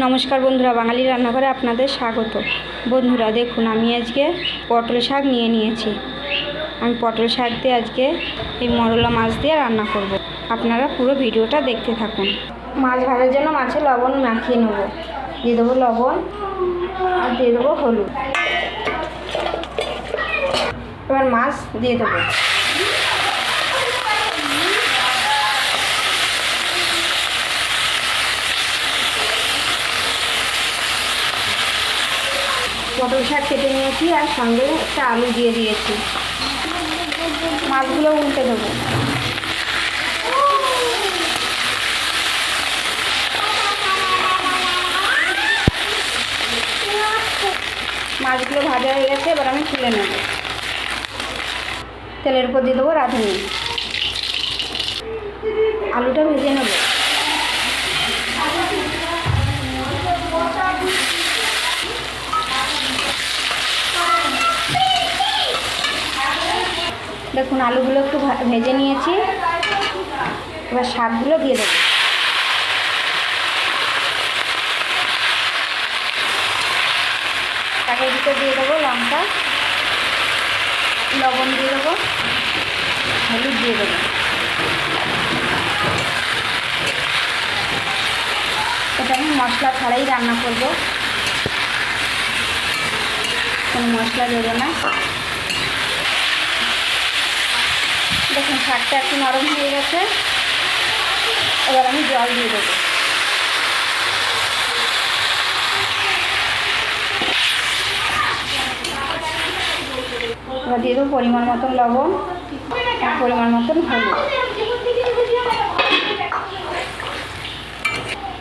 নমস্কার বন্ধুরা, বাঙালি রান্নাঘরে আপনাদের স্বাগত। বন্ধুরা, দেখুন, আমি আজকে পটল শাক নিয়ে নিয়েছি। আমি পটল শাক দিয়ে আজকে এই মরলা মাছ দিয়ে রান্না করব। আপনারা পুরো ভিডিওটা দেখতে থাকুন। মাছ ভাজার জন্য মাছে লবণ মাখিয়ে নেব। দিয়ে দেবো লবণ আর দিয়ে দেবো হলুদ। এবার মাছ দিয়ে দেবো। পটল শাক কেটে নিয়েছি আর সঙ্গে একটা আলু দিয়ে দিয়েছি। মাছগুলো উল্টে দেবো। মাছগুলো ভাজা হয়ে গেছে, এবার আমি তুলে নেব। তেলের উপর দিয়ে দেবো রাঁধুনি। আলুটা ভেজে নেব। দেখুন, আলুগুলো একটু ভেজে নিয়েছি। এবার শাকগুলো দিয়ে দেবো। শাকের ভিতরে দিয়ে দেবো লঙ্কা, লবণ দিয়ে দেবো, হলুদ দিয়ে দেবো। এটা আমি মশলা ছাড়াই রান্না করব। কোনো মশলা দেবো না। দেখুন, শাকটা একটু নরম হয়ে গেছে। এবার আমি জল দিয়ে দেবো। এবার দিয়ে দেবো পরিমাণ মতন লবণ পরিমাণ মতন হলুদ।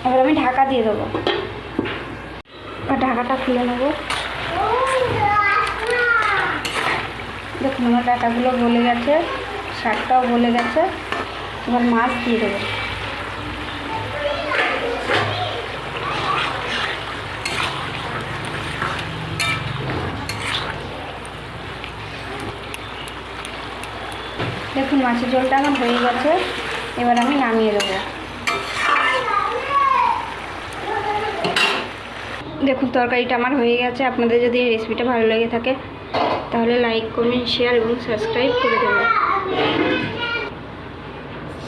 এবার আমি ঢাকা দিয়ে দেবো। ঢাকাটা খুলে নেব। দেখুন, আমার ডাটাগুলো গলে গেছে। শাকটাও গলে গেছে। এবার মাছ দিয়ে দেবো। দেখুন, মাছের ঝোলটা আমার হয়ে গেছে। এবার আমি নামিয়ে দেবো। দেখুন, তরকারিটা আমার হয়ে গেছে। আপনাদের যদি রেসিপিটা ভালো লেগে থাকে তাহলে লাইক কমেন্ট শেয়ার এবং সাবস্ক্রাইব করে দেবেন